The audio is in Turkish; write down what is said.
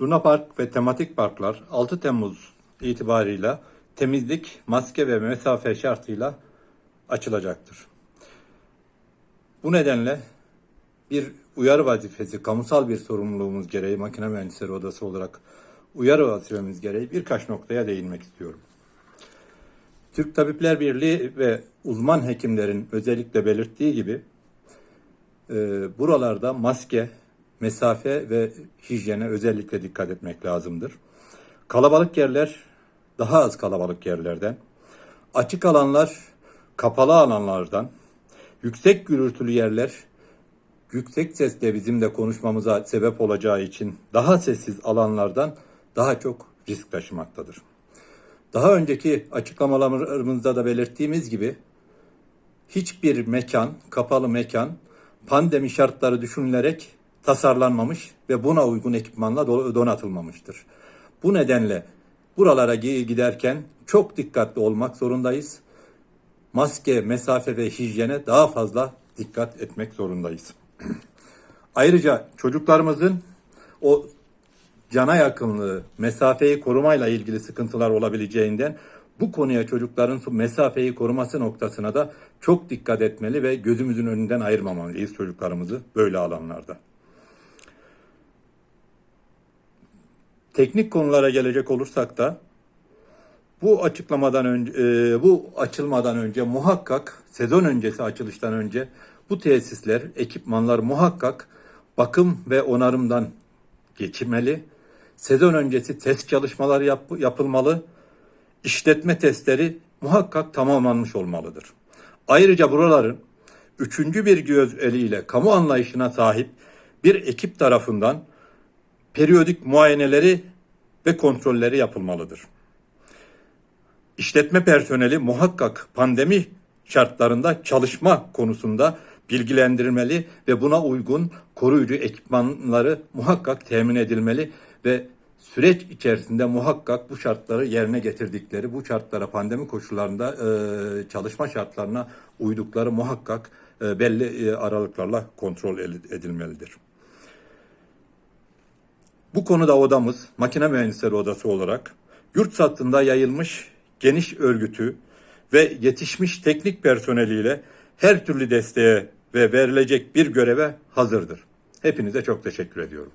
Luna Park ve tematik parklar 6 Temmuz itibarıyla temizlik, maske ve mesafe şartıyla açılacaktır. Bu nedenle bir uyarı vazifesi, kamusal bir sorumluluğumuz gereği makine mühendisleri odası olarak uyarı vazifemiz gereği birkaç noktaya değinmek istiyorum. Türk Tabipler Birliği ve uzman hekimlerin özellikle belirttiği gibi e, buralarda maske, mesafe ve hijyene özellikle dikkat etmek lazımdır. Kalabalık yerler daha az kalabalık yerlerden, açık alanlar kapalı alanlardan, yüksek gürültülü yerler yüksek sesle bizim de konuşmamıza sebep olacağı için daha sessiz alanlardan daha çok risk taşımaktadır. Daha önceki açıklamalarımızda da belirttiğimiz gibi hiçbir mekan, kapalı mekan pandemi şartları düşünülerek tasarlanmamış ve buna uygun ekipmanla do- donatılmamıştır. Bu nedenle buralara gi- giderken çok dikkatli olmak zorundayız. Maske, mesafe ve hijyene daha fazla dikkat etmek zorundayız. Ayrıca çocuklarımızın o cana yakınlığı, mesafeyi korumayla ilgili sıkıntılar olabileceğinden bu konuya çocukların mesafeyi koruması noktasına da çok dikkat etmeli ve gözümüzün önünden ayırmamalıyız çocuklarımızı böyle alanlarda. Teknik konulara gelecek olursak da bu açıklamadan önce, e, bu açılmadan önce muhakkak sezon öncesi açılıştan önce bu tesisler, ekipmanlar muhakkak bakım ve onarımdan geçirmeli. Sezon öncesi test çalışmaları yap- yapılmalı. İşletme testleri muhakkak tamamlanmış olmalıdır. Ayrıca buraların üçüncü bir göz eliyle kamu anlayışına sahip bir ekip tarafından periyodik muayeneleri ve kontrolleri yapılmalıdır. İşletme personeli muhakkak pandemi şartlarında çalışma konusunda bilgilendirilmeli ve buna uygun koruyucu ekipmanları muhakkak temin edilmeli ve süreç içerisinde muhakkak bu şartları yerine getirdikleri, bu şartlara pandemi koşullarında e, çalışma şartlarına uydukları muhakkak e, belli e, aralıklarla kontrol edilmelidir. Bu konuda odamız makine mühendisleri odası olarak yurt satında yayılmış geniş örgütü ve yetişmiş teknik personeliyle her türlü desteğe ve verilecek bir göreve hazırdır. Hepinize çok teşekkür ediyorum.